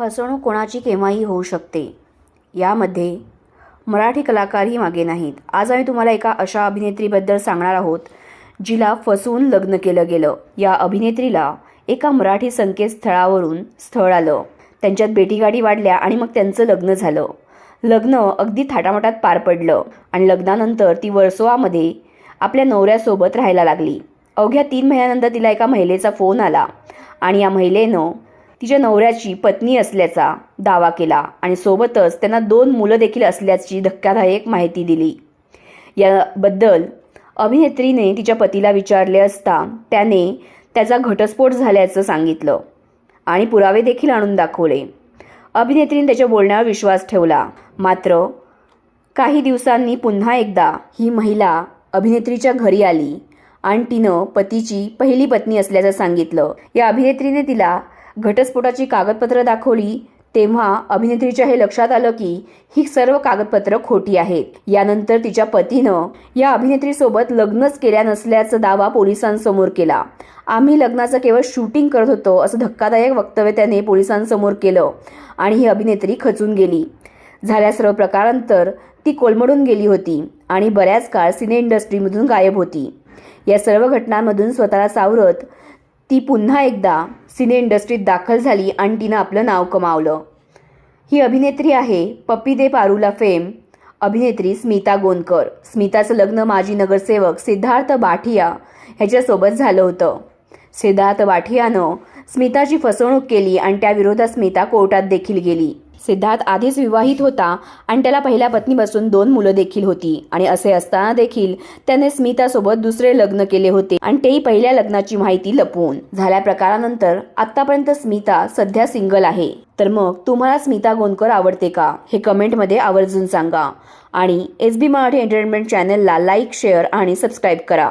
फसवणूक कोणाची केव्हाही होऊ शकते. यामध्ये मराठी कलाकारही मागे नाहीत. आज आम्ही तुम्हाला एका अशा अभिनेत्रीबद्दल सांगणार आहोत जिला फसवून लग्न केलं गेलं. या अभिनेत्रीला एका मराठी संकेतस्थळावरून स्थळ आलं. त्यांच्यात बेटीगाडी वाढल्या आणि मग त्यांचं लग्न झालं. लग्न अगदी थाटामाटात पार पडलं आणि लग्नानंतर ती वर्सोवामध्ये आपल्या नवऱ्यासोबत राहायला लागली. अवघ्या तीन महिन्यानंतर तिला एका महिलेचा फोन आला आणि या महिलेनं तिच्या नवऱ्याची पत्नी असल्याचा दावा केला आणि सोबतच त्यांना दोन मुलं देखील असल्याची धक्कादायक माहिती दिली. याबद्दल अभिनेत्रीने तिच्या पतीला विचारले असता त्याने त्याचा घटस्फोट झाल्याचं सांगितलं आणि पुरावे देखील आणून दाखवले. अभिनेत्रीने त्याच्या बोलण्यावर विश्वास ठेवला. मात्र काही दिवसांनी पुन्हा एकदा ही महिला अभिनेत्रीच्या घरी आली आणि तिनं पतीची पहिली पत्नी असल्याचं सांगितलं. या अभिनेत्रीने तिला घटस्फोटाची कागदपत्रं दाखवली तेव्हा अभिनेत्रीच्या हे लक्षात आलं की ही सर्व कागदपत्र खोटी आहेत. यानंतर तिच्या पतीनं या अभिनेत्रीसोबत लग्नच केल्या नसल्याचा दावा पोलिसांसमोर केला. आम्ही लग्नाचं केवळ शूटिंग करत होतो असं धक्कादायक वक्तव्य त्याने पोलिसांसमोर केलं आणि ही अभिनेत्री खचून गेली. झाल्या सर्व प्रकारानंतर ती कोलमडून गेली होती आणि बऱ्याच काळ सिने इंडस्ट्रीमधून गायब होती. या सर्व घटनांमधून स्वतःला सावरत ती पुन्हा एकदा सिने इंडस्ट्रीत दाखल झाली आणि तिनं आपलं नाव कमावलं. ही अभिनेत्री आहे पप्पी दे पारूला फेम अभिनेत्री स्मिता गोंदकर. स्मिताचं लग्न माजी नगरसेवक सिद्धार्थ बाठिया ह्याच्यासोबत झालं होतं. सिद्धार्थ बाठियानं स्मिताची फसवणूक केली आणि त्याविरोधात स्मिता कोर्टात देखील गेली. सिद्धार्थ आधीच विवाहित होता आणि त्याला पहिल्या पत्नीपासून दोन मुलं देखील होती. आणि असे असताना देखील त्याने स्मितासोबत दुसरे लग्न केले होते आणि तेही पहिल्या लग्नाची माहिती लपवून. झाल्या प्रकारानंतर आतापर्यंत स्मिता सध्या सिंगल आहे. तर मग तुम्हाला स्मिता गोंदकर आवडते का? हे कमेंटमध्ये आवर्जून सांगा. आणि एस बी मराठी एंटरटेनमेंट चॅनलला लाईक शेअर आणि सबस्क्राईब करा.